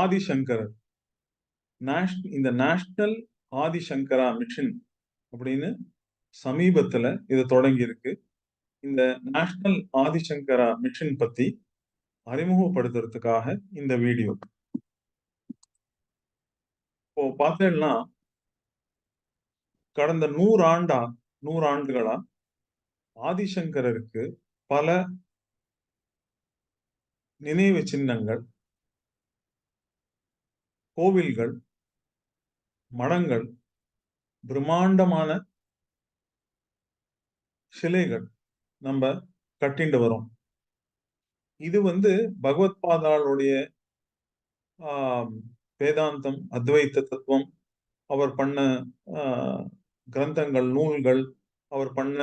ஆதிசங்கரர். நேஷ் இந்த national Adi Shankara mission அப்படின்னு சமீபத்துல இது தொடங்கி இருக்கு இந்த நேஷ்னல் ஆதிசங்கரா மிஷன் பத்தி அறிமுகப்படுத்துறதுக்காக இந்த வீடியோ. இப்போ பார்த்தேன்னா கடந்த நூறாண்டா நூறாண்டுகளா ஆதிசங்கரருக்கு பல நினைவு சின்னங்கள் கோவில்கள் மடங்கள் பிரம்மாண்டமான சிலைகள் நம்ம கட்டிண்டு வரோம். இது வந்து பகவத் பாதாளுடைய வேதாந்தம் அத்வைத்த தத்துவம் அவர் பண்ண கிரந்தங்கள் நூல்கள் அவர் பண்ண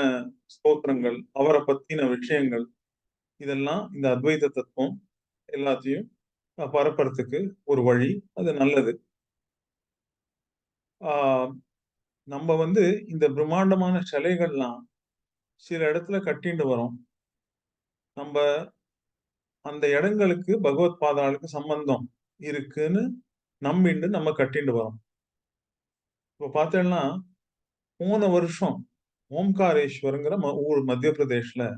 ஸ்தோத்திரங்கள் அவரை பத்தின விஷயங்கள் இதெல்லாம் இந்த அத்வைத தத்துவம் எல்லாத்தையும் பரப்புறதுக்கு ஒரு வழி. அது நல்லது. ஆஹ் நம்ம வந்து இந்த பிரம்மாண்டமான சிலைகள்லாம் சில இடத்துல கட்டிட்டு வரோம். நம்ம அந்த இடங்களுக்கு பகவத் பாதாளுக்கு சம்பந்தம் இருக்குன்னு நம்பிண்டு நம்ம கட்டிட்டு வரோம். இப்போ பார்த்தோம்னா போன வருஷம் ஓம்காரேஸ்வருங்கிற ஊர் மத்திய பிரதேஷ்ல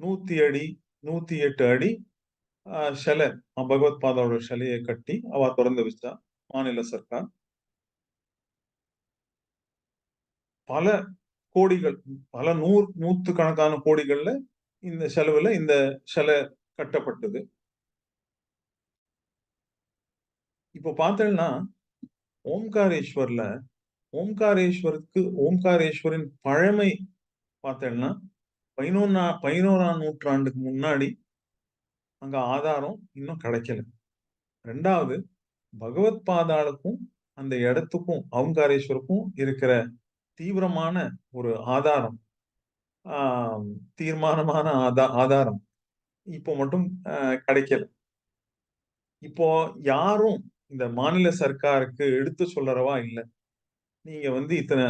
நூத்தி அடி நூத்தி எட்டு அடி சிலை பகவத் பாதாவோட சிலையை கட்டி அவ திறந்து வச்சா மாநில சர்க்கார். பல கோடிகள் பல நூறு நூத்து கணக்கான கோடிகள்ல இந்த செலவுல இந்த சிலை கட்டப்பட்டது. இப்போ பார்த்தேன்னா ஓம்காரேஸ்வர்ல ஓம்காரேஸ்வருக்கு ஓம்காரேஸ்வரின் பழமை பார்த்தேன்னா பதினொன்னா பதினோராம் நூற்றாண்டுக்கு முன்னாடி அங்க ஆதாரம் இன்னும் கிடைக்கல. ரெண்டாவது பகவத் பாதாளுக்கும் அந்த இடத்துக்கும் அவுங்காரேஸ்வருக்கும் இருக்கிற தீவிரமான ஒரு ஆதாரம் ஆஹ் தீர்மானமான ஆதா ஆதாரம் இப்போ மட்டும் கிடைக்கல. இப்போ யாரும் இந்த மாநில சர்க்காருக்கு எடுத்து சொல்லறவா இல்லை. நீங்க வந்து இத்தனை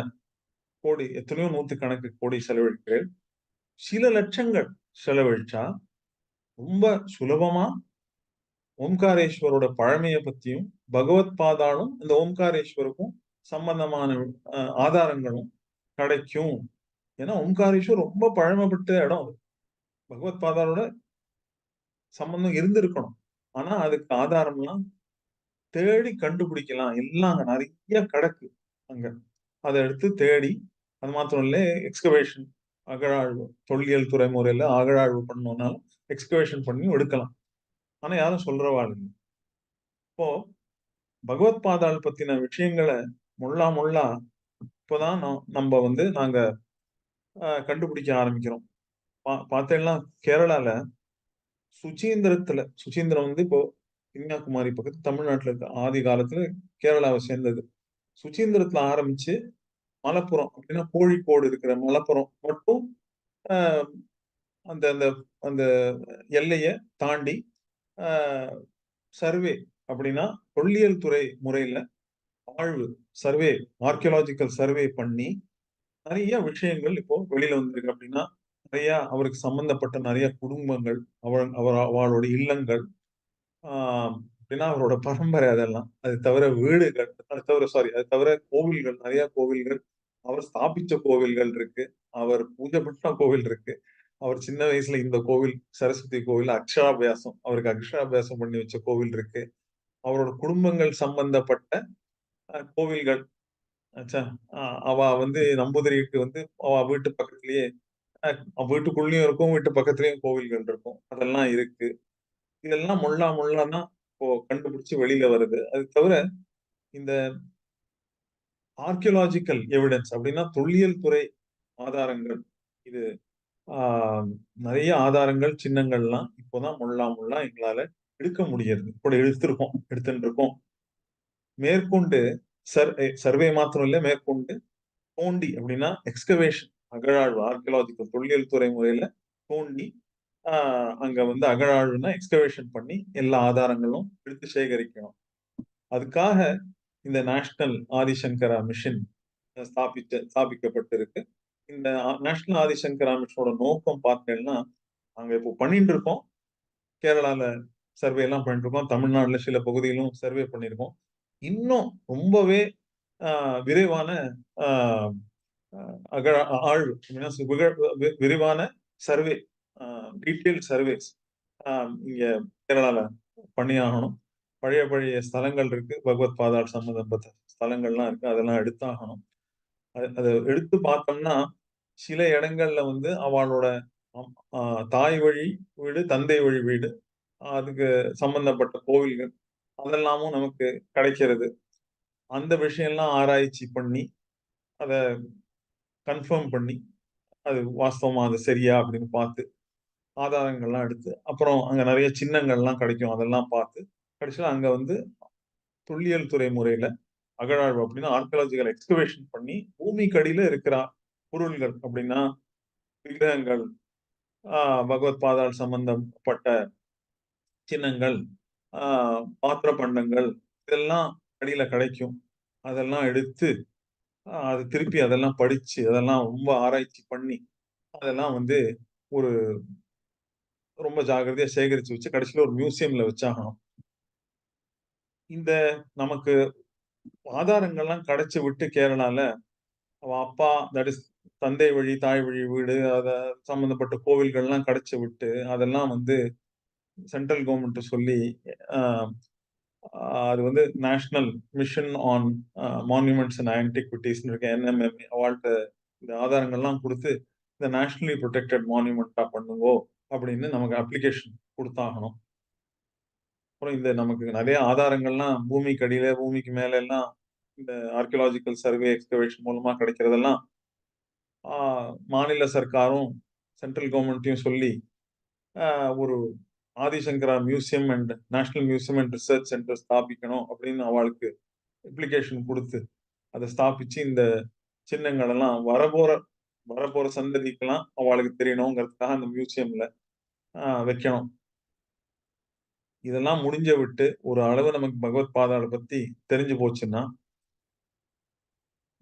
கோடி எத்தனையோ நூத்து கணக்கு கோடி செலவழிக்கிறீர்கள் சில லட்சங்கள் செலவழிச்சா ரொம்ப சுலபமா ஓம்காரேஸ்வரோட பழமையை பத்தியும் பகவத் பாதாளும் இந்த ஓம்காரேஸ்வருக்கும் சம்பந்தமான ஆதாரங்களும் கிடைக்கும். ஏன்னா ஓம்காரேஸ்வர் ரொம்ப பழமைப்பட்ட இடம் அது. பகவத் பாதாளோட சம்பந்தம் இருந்திருக்கணும். ஆனா அதுக்கு ஆதாரம்லாம் தேடி கண்டுபிடிக்கலாம். எல்லாம் அங்க நிறைய கிடக்கு அங்க. அதை எடுத்து தேடி அது மாத்திரம் இல்லை எக்ஸ்கவேஷன் அகழாழ்வு தொல்லியல் துறை முறையில அகழாழ்வு பண்ணோம்னாலும் எக்ஸ்கவேஷன் பண்ணி எடுக்கலாம் ஆனா யாரும் சொல்றவாள் இல்லை. இப்போ பகவத் பாதாள் பத்தின விஷயங்களை முள்ளா முள்ளா இப்போதான் நம்ம வந்து நாங்க கண்டுபிடிக்க ஆரம்பிக்கிறோம். பா பார்த்தேன்னா கேரளால சுச்சீந்திரத்துல சுச்சீந்திரம் வந்து இப்போ கன்னியாகுமரி பக்கத்து தமிழ்நாட்டுல இருக்க ஆதி காலத்துல கேரளாவை சேர்ந்தது. சுச்சீந்திரத்துல ஆரம்பிச்சு மலப்புறம் அப்படின்னா கோழிக்கோடு இருக்கிற மலப்புறம் மட்டும் அந்த அந்த அந்த எல்லையை தாண்டி சர்வே அப்படின்னா தொல்லியல் துறை முறையில ஆழ்வு சர்வே ஆர்கியலாஜிக்கல் சர்வே பண்ணி நிறைய விஷயங்கள் இப்போ வெளியில வந்திருக்கு. அப்படின்னா நிறைய அவருக்கு சம்பந்தப்பட்ட நிறைய குடும்பங்கள் அவள் அவர் அவளோட இல்லங்கள் அப்படின்னா அவரோட பரம்பரை அதெல்லாம். அது தவிர வீடுகள் அது தவிர சாரி அது தவிர கோவில்கள் நிறைய கோவில்கள். அவர் ஸ்தாபிச்ச கோவில்கள் இருக்கு. அவர் பூஜை பண்ண கோவில் இருக்கு. அவர் சின்ன வயசுல இந்த கோவில் சரஸ்வதி கோவில் அக்ஷராபியாசம் அவருக்கு அக்ஷராபியாசம் பண்ணி வச்ச கோவில் இருக்கு. அவரோட குடும்பங்கள் சம்பந்தப்பட்ட கோவில்கள். ஆச்சா அவ வந்து நம்பூதிரிக்கு வந்து அவ வீட்டு பக்கத்துலயே வீட்டுக்குள்ளயும் இருக்கும் வீட்டு பக்கத்துலயும் கோவில்கள் இருக்கும். அதெல்லாம் இருக்கு. இதெல்லாம் முள்ளா முள்ளான்னா இப்போ கண்டுபிடிச்சு வெளியில வருது. அது தவிர இந்த ஆர்கியலாஜிக்கல் எவிடன்ஸ் அப்படின்னா தொல்லியல் துறை ஆதாரங்கள். இது நிறைய ஆதாரங்கள் சின்னங்கள்லாம் இப்போதான் முள்ளா முள்ளா எங்களால எடுக்க முடியாது. கூட எடுத்திருக்கோம் எடுத்துட்டு இருக்கோம் மேற்கொண்டு சர் சர்வே மாத்திரம் இல்ல மேற்கொண்டு தோண்டி அப்படின்னா எக்ஸ்கவேஷன் அகழாழ்வு ஆர்கியலாஜிக்கல் தொல்லியல் துறை முறையில தோண்டி ஆஹ் அங்க வந்து அகழாழ்வுனா எக்ஸ்கவேஷன் பண்ணி எல்லா ஆதாரங்களும் எடுத்து சேகரிக்கணும். அதுக்காக இந்த நேஷனல் ஆதிசங்கரா மிஷின் ஸ்தாபிச்ச ஸ்தாபிக்கப்பட்டிருக்கு. இந்த நேஷனல் ஆதிசங்கரா மிஷனோட நோக்கம் பார்த்தேன்னா நாங்க இப்போ பண்ணிட்டு இருக்கோம் கேரளால சர்வே எல்லாம் பண்ணிட்டு இருக்கோம். தமிழ்நாடுல சில பகுதியிலும் சர்வே பண்ணியிருக்கோம். இன்னும் ரொம்பவே விரைவான அகழ ஆழ்வு வி விரிவான சர்வே டீட்டெயில் சர்வேஸ் இங்கே இங்க கேரளால பண்ணியாகணும். பழைய பழைய ஸ்தலங்கள் இருக்கு. பகவத் பாதாள் சம்பந்தப்பட்ட ஸ்தலங்கள்லாம் இருக்கு. அதெல்லாம் எடுத்தாகணும். அதை எடுத்து பார்த்தோம்னா, சில இடங்கள்ல வந்து அவளோட தாய் வழி வீடு, தந்தை வழி வீடு, அதுக்கு சம்பந்தப்பட்ட கோவில்கள், அதெல்லாமும் நமக்கு கிடைக்கிறது. அந்த விஷயம்லாம் ஆராய்ச்சி பண்ணி, அதை கன்ஃபார்ம் பண்ணி, அது வாஸ்தவமா அது சரியா அப்படின்னு பார்த்து, ஆதாரங்கள்லாம் எடுத்து, அப்புறம் அங்க நிறைய சின்னங்கள்லாம் கிடைக்கும். அதெல்லாம் பார்த்து, கடைசியில் அங்க வந்து தொல்லியல் துறை முறையில அகழாழ்வு அப்படின்னா ஆர்க்கியாலஜிக்கல் எக்ஸ்கவேஷன் பண்ணி, பூமிக்கு அடியில இருக்கிற பொருள்கள் அப்படின்னா, விக்கிரகங்கள், பகவத் பாதாள் சம்பந்தப்பட்ட சின்னங்கள், பாத்திர பண்டங்கள் இதெல்லாம் அடியில கிடைக்கும். அதெல்லாம் எடுத்து, அது திருப்பி அதெல்லாம் படிச்சு, அதெல்லாம் ரொம்ப ஆராய்ச்சி பண்ணி, அதெல்லாம் வந்து ஒரு ரொம்ப ஜாக்கிரதையா சேகரிச்சு வச்சு, கடைசியில ஒரு மியூசியம்ல வச்சாகணும். இந்த நமக்கு ஆதாரங்கள்லாம் கிடைச்சு விட்டு கேரளால, அவ அப்பா தட் இஸ் தந்தை வழி, தாய் வழி வீடு, அதை சம்மந்தப்பட்ட கோவில்கள்லாம் கிடைச்சு விட்டு, அதெல்லாம் வந்து சென்ட்ரல் கவர்மெண்ட் சொல்லி, அது வந்து national mission on monuments and ஆன்டிக்விட்டீஸ்ன்னு இருக்க. என்எம்எம் அவாள்ட்ட இந்த ஆதாரங்கள்லாம் கொடுத்து இந்த நேஷனலி ப்ரொடெக்டட் மான்யூமெண்ட்டாக பண்ணுங்கோ அப்படின்னு நமக்கு அப்ளிகேஷன் கொடுத்தாகணும். அப்புறம் இந்த நமக்கு நிறைய ஆதாரங்கள்லாம் பூமிக்கு அடியில, பூமிக்கு மேல எல்லாம் இந்த ஆர்கியலாஜிக்கல் சர்வே எக்ஸ்கவேஷன் மூலமா கிடைக்கிறதெல்லாம், மாநில சர்க்காரும், சென்ட்ரல் கவர்மெண்ட்டையும் சொல்லி, ஒரு Adishankara museum and national museum and research centre ஸ்தாபிக்கணும் அப்படின்னு அவளுக்கு அப்ளிகேஷன் கொடுத்து அதை ஸ்தாபிச்சு இந்த சின்னங்கள் எல்லாம் வரப்போற வரப்போற சந்ததிக்கெல்லாம் அவாளுக்கு தெரியணுங்கிறதுக்காக அந்த மியூசியம்ல வைக்கணும். இதெல்லாம் முடிஞ்ச விட்டு, ஒரு அளவு நமக்கு பகவத் பாதாவை பத்தி தெரிஞ்சு போச்சுன்னா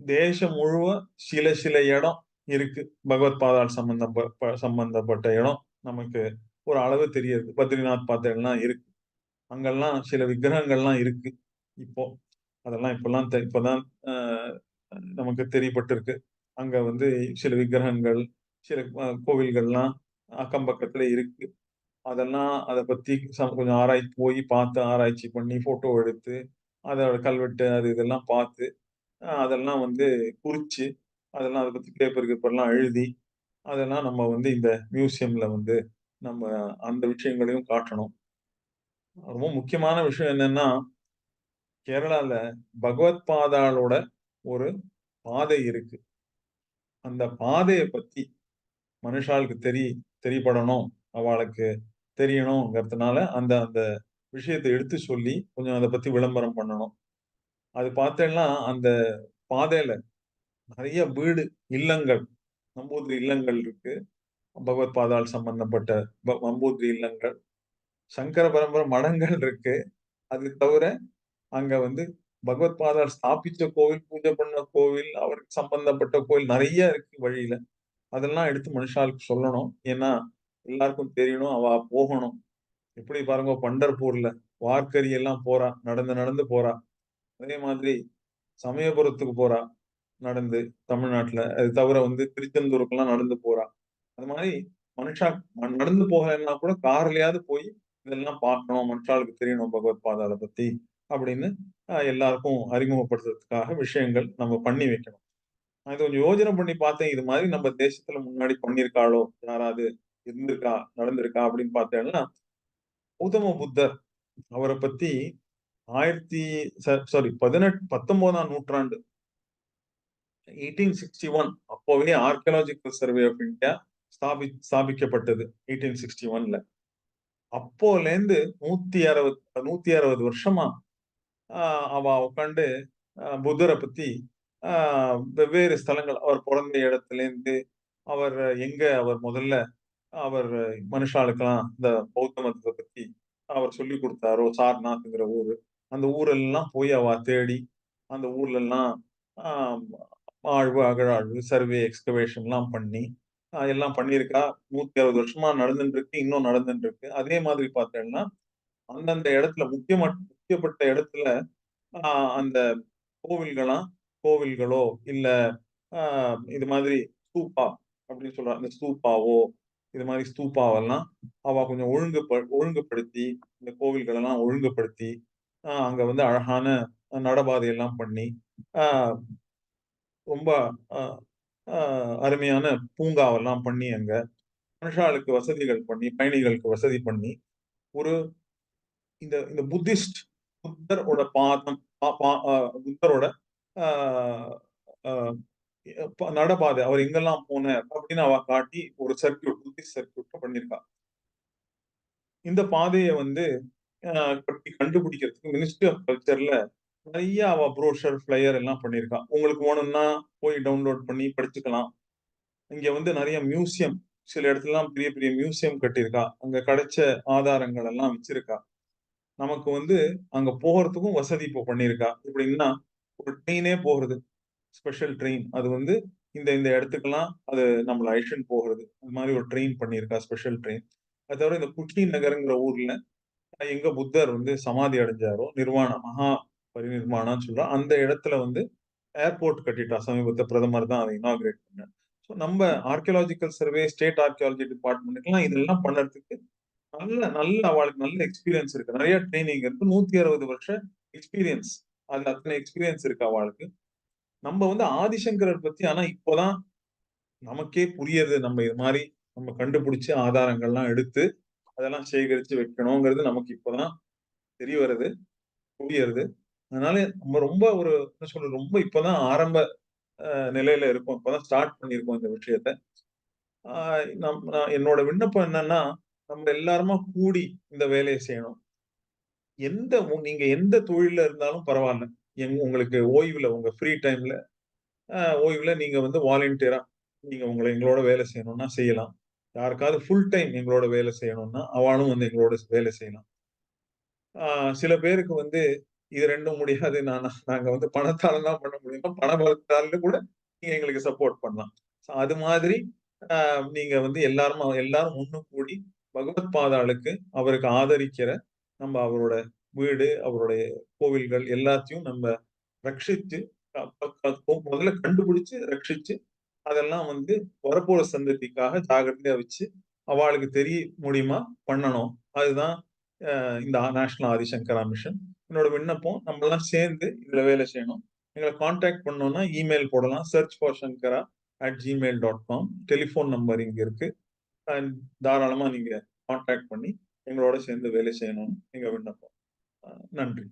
தேசம் முழுவ சில சில இடம் இருக்கு. பகவத் பாதாள் சம்பந்தப்ப ப சம்பந்தப்பட்ட இடம் நமக்கு ஒரு அளவு தெரியுது. பத்ரிநாத் பாத்திரம்லாம் இருக்கு. அங்கெல்லாம் சில விக்கிரகங்கள்லாம் இருக்கு. இப்போ. அதெல்லாம் இப்பெல்லாம் தெ இப்பதான் நமக்கு தெரியப்பட்டிருக்கு. அங்க வந்து சில விக்கிரகங்கள், சில கோவில்கள்லாம் அக்கம் பக்கத்துல இருக்கு. அதெல்லாம் அதை பத்தி ச கொஞ்சம் ஆராய் போய் பார்த்து ஆராய்ச்சி பண்ணி, ஃபோட்டோ எடுத்து, அதோட கல்வெட்டு அது இதெல்லாம் பார்த்து, அதெல்லாம் வந்து குறிச்சு, அதெல்லாம் அதை பத்தி பேப்பர் கீப்பர்லாம் எழுதி, அதெல்லாம் நம்ம வந்து இந்த மியூசியம்ல வந்து நம்ம அந்த விஷயங்களையும் காட்டணும். ரொம்ப முக்கியமான விஷயம் என்னன்னா, கேரளால பகவத் பாதாளோட ஒரு பாதை இருக்கு. அந்த பாதையை பத்தி மனுஷாளுக்கு தெரி தெரியப்படணும். அவாளுக்கு தெரியணுங்கிறதுனால, அந்த அந்த விஷயத்தை எடுத்து சொல்லி, கொஞ்சம் அதை பத்தி விளம்பரம் பண்ணணும். அது பார்த்தேன்னா, அந்த பாதையில நிறைய வீடு, இல்லங்கள், நம்பூதிரி இல்லங்கள் இருக்கு. பகவத் பாதால் சம்பந்தப்பட்ட ப நம்பூதிரி இல்லங்கள். சங்கர பரம்பரை மடங்கள் இருக்கு. அது தவிர, அங்க வந்து பகவத் பாதால் ஸ்தாபிச்ச கோவில், பூஜை பண்ண கோவில், அவருக்கு சம்பந்தப்பட்ட கோவில் நிறைய இருக்கு வழியில. அதெல்லாம் எடுத்து மனுஷாளுக்கு சொல்லணும். ஏன்னா, எல்லாருக்கும் தெரியணும். அவ போகணும். எப்படி பாருங்க பண்டர்பூர்ல வார்கரி எல்லாம் போறா. நடந்து நடந்து போறா. அதே மாதிரி சமயபுரத்துக்கு போறா. நடந்து தமிழ்நாட்டுல. அது தவிர வந்து திருச்செந்தூருக்கெல்லாம் நடந்து போறா. அது மாதிரி மனுஷா நடந்து போகலைன்னா கூட கார்லயாவது போய் இதெல்லாம் பார்க்கணும். மனுஷாளுக்கு தெரியணும் பகவத் பாதாள பத்தி அப்படின்னு எல்லாருக்கும் அறிமுகப்படுத்துறதுக்காக விஷயங்கள் நம்ம பண்ணி வைக்கணும். நான் இத கொஞ்சம் யோஜனை பண்ணி பார்த்தேன். இது மாதிரி நம்ம தேசத்துல முன்னாடி பண்ணியிருக்காளோ? யாராவது இருந்திருக்கா? நடந்திருக்கா? அப்படின்னு பார்த்தேன்னா, உதம புத்தர் அவரை பத்தி ஆயிரத்தி சாரி 18 19ஆம் நூற்றாண்டு 1861 அப்பவே ஆர்க்கியாலஜிக்கல் சர்வே ஆஃப் இந்தியா ஸ்தாபி ஸ்தாபிக்கப்பட்டது. 1861ல. அப்போலேருந்து 160 160 வருஷமா அவ உட்காந்து புத்தரை பத்தி வெவ்வேறு ஸ்தலங்கள் அவர் பிறந்த இடத்துலேருந்து அவர் எங்க அவர் முதல்ல அவர் மனுஷாளுக்கெல்லாம் இந்த பௌத்த மதத்தை பத்தி அவர் சொல்லிக் கொடுத்தாரோ சார்நாத்ங்கிற ஊரு. அந்த ஊரெல்லாம் போய் அவ தேடி, அந்த ஊர்லலாம் ஆ ஆழ்வு, அகழாழ்வு சர்வே, எக்ஸ்கவேஷன்லாம் பண்ணி, எல்லாம் பண்ணியிருக்கா. 160 வருஷமா நடந்துட்டு இருக்கு. இன்னும் நடந்துட்டு இருக்கு. அதே மாதிரி பார்த்தேன்னா, அந்தந்த இடத்துல முக்கியமா முக்கியப்பட்ட இடத்துல ஆஹ் அந்த கோவில்களா கோவில்களோ இல்ல ஆஹ் இது மாதிரி ஸ்தூப்பா அப்படின்னு சொல்ற அந்த ஸ்தூப்பாவோ இது மாதிரி ஸ்தூப்பாவெல்லாம் அவ கொஞ்சம் ஒழுங்கு ஒழுங்குபடுத்தி இந்த கோவில்கள் எல்லாம் ஒழுங்குபடுத்தி ஆஹ் அங்க வந்து அழகான நடபாதை எல்லாம் பண்ணி ஆஹ் ரொம்ப ஆஹ் ஆஹ் அருமையான பூங்காவெல்லாம் பண்ணி அங்க மனுஷாளுக்கு வசதிகள் பண்ணி பயணிகளுக்கு வசதி பண்ணி ஒரு இந்த இந்த புத்திஸ்ட் புத்தரோட பாதம் ஆஹ் புத்தரோட நடப்பாதை. நடபாதை அவர் எங்கெல்லாம் போனார் அப்படின்னு அவ காட்டி ஒரு சர்க்கியூட் புத்தி சர்க்கியூட் பண்ணியிருக்கா. இந்த பாதையை வந்து ஆஹ் பற்றி கண்டுபிடிக்கிறதுக்கு மினிஸ்ட்ரி ஆஃப் கல்ச்சர்ல நிறைய அவ ப்ரோஷர் ஃபிளையர் எல்லாம் பண்ணியிருக்கா. உங்களுக்கு வேணும்னா போய் டவுன்லோட் பண்ணி படிச்சுக்கலாம். இங்க வந்து நிறைய மியூசியம் சில இடத்துலலாம் பெரிய பெரிய மியூசியம் கட்டியிருக்கா. அங்க கிடைச்ச ஆதாரங்கள் எல்லாம் வச்சிருக்கா. நமக்கு வந்து அங்க போகிறதுக்கும் வசதி இப்போ பண்ணியிருக்கா. எப்படின்னா ஒரு ட்ரெயினே போகிறது ஸ்பெஷல் ட்ரெயின் அது வந்து இந்த இந்த இடத்துக்கெல்லாம் அது நம்மளை அழிச்சுன்னு போகிறது. அது மாதிரி ஒரு ட்ரெயின் பண்ணியிருக்கா ஸ்பெஷல் ட்ரெயின் அது தவிர இந்த குஷி நகருங்கிற ஊர்ல எங்க புத்தர் வந்து சமாதி அடைஞ்சாரோ நிர்வாணம் மகா பரிநிர்மாணம்னு சொல்றோம் அந்த இடத்துல வந்து ஏர்போர்ட் கட்டிட்டா சமீபத்தை பிரதமர் தான் அதை இனாகிரேட் பண்ண ஸோ நம்ம ஆர்கியலாஜிக்கல் சர்வே ஸ்டேட் ஆர்கியாலஜி டிபார்ட்மெண்ட்டுக்கெல்லாம் இதெல்லாம் பண்ணுறதுக்கு நல்ல நல்ல அவளுக்கு நல்ல எக்ஸ்பீரியன்ஸ் இருக்கு. நிறைய ட்ரைனிங் இருக்கு. நூத்தி அறுபது வருஷம் எக்ஸ்பீரியன்ஸ் அது அத்தனை எக்ஸ்பீரியன்ஸ் இருக்கு அவளுக்கு நம்ம வந்து ஆதிசங்கரர் பத்தி ஆனா இப்போதான் நமக்கே புரியுது. நம்ம இது மாதிரி நம்ம கண்டுபிடிச்ச ஆதாரங்கள்லாம் எடுத்து அதெல்லாம் சேகரிச்சு வைக்கணுங்கிறது நமக்கு இப்போதான் தெரிய வருது புரியறது அதனால நம்ம ரொம்ப ஒரு என்ன சொல்றது ரொம்ப இப்போதான் ஆரம்ப நிலையில இருக்கோம். இப்போதான் ஸ்டார்ட் பண்ணியிருக்கோம் இந்த விஷயத்த. ஆஹ் நம் நான் என்னோட விண்ணப்பம் என்னன்னா நம்ம எல்லாருமா கூடி இந்த வேலையை செய்யணும். எந்த நீங்க எந்த தொழில இருந்தாலும் பரவாயில்ல. எங் உங்களுக்கு ஓய்வில் உங்க ஃப்ரீ டைம்ல ஓய்வில் நீங்கள் வந்து வாலண்டியராக நீங்கள் உங்களை எங்களோட வேலை செய்யணும்னா செய்யலாம். யாருக்காவது ஃபுல் டைம் எங்களோட வேலை செய்யணும்னா அவளும் வந்து எங்களோட வேலை செய்யலாம். ஆஹ் சில பேருக்கு வந்து இது ரெண்டும் முடியாது நான் நாங்க வந்து பணத்தால் தான் பண்ண முடியுமா. பண பலத்தால கூட நீங்கள் எங்களுக்கு சப்போர்ட் பண்ணலாம். ஸோ அது மாதிரி ஆஹ் வந்து எல்லாரும் எல்லாரும் ஒன்று கூடி பகவத் பாதாளுக்கு அவருக்கு ஆதரிக்கிற நம்ம அவரோட வீடு அவருடைய கோவில்கள் எல்லாத்தையும் நம்ம ரட்சித்து முதல்ல கண்டுபிடிச்சு ரட்சிச்சு அதெல்லாம் வந்து வரப்போற சந்ததிக்காக ஜாகிரதையா வச்சு அவளுக்கு தெரிய முடியுமா? பண்ணணும். அதுதான் இந்த நேஷனல் ஆதிசங்கரா மிஷன். என்னோட விண்ணப்பம் நம்ம எல்லாம் சேர்ந்து இதுல வேலை செய்யணும். எங்களை காண்டாக்ட் பண்ணோம்னா இமெயில் போடலாம். Search for Shankara at Gmail dot com telephone number இங்க இருக்கு. தாராளமா நீங்க காண்டாக்ட் பண்ணி எங்களோட சேர்ந்து வேலை செய்யணும்னு எங்க விண்ணப்பம். நன்றி.